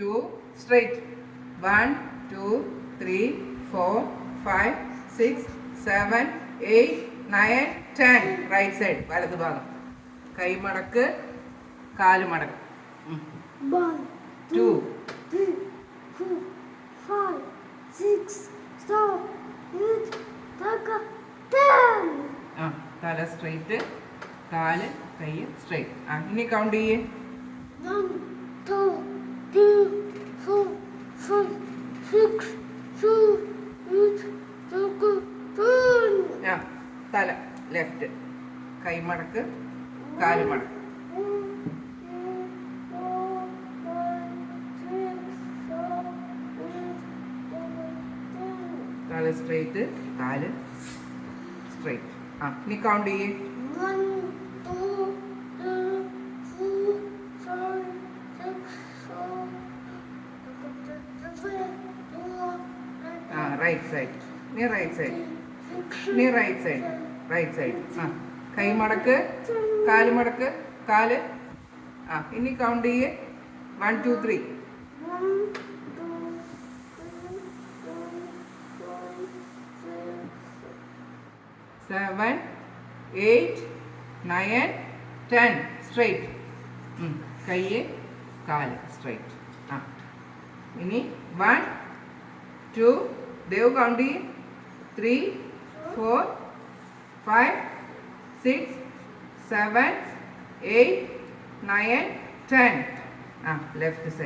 Two straight one two three four five six seven eight nine ten. Right side വലത് ഭാഗം. കൈ മടക്ക് കാൽ മടക്ക്. Two three, four, five, six, seven, eight, nine, ten. ആ തല സ്ട്രെയിറ്റ് കാൽ കൈ സ്ട്രെയിറ്റ് ആ ഇനി കൗണ്ട് ചെയ്യേ. ആ തല ലെഫ്റ്റ് കൈ മടക്ക് കാൽ മടക്ക് തല സ്ട്രൈറ്റ് കാൽ സ്ട്രൈറ്റ് ആ ഇനി കൗണ്ട് ചെയ്യേ right side knee right side knee right side right side ആ. കൈ മടക്ക് കാൽ മടക്ക് കാൽ. ആ ഇനി കൗണ്ട് ചെയ്യേ. One two three seven eight nine ten straight കൈ കാൽ. സ്ട്രൈറ്റ് ആ. ഇനി വൺ ടു ദേവ് കൗണ്ട് ചെയ്യ് three four five six seven eight nine ten ആ ലെഫ്റ്റ് സൈഡ്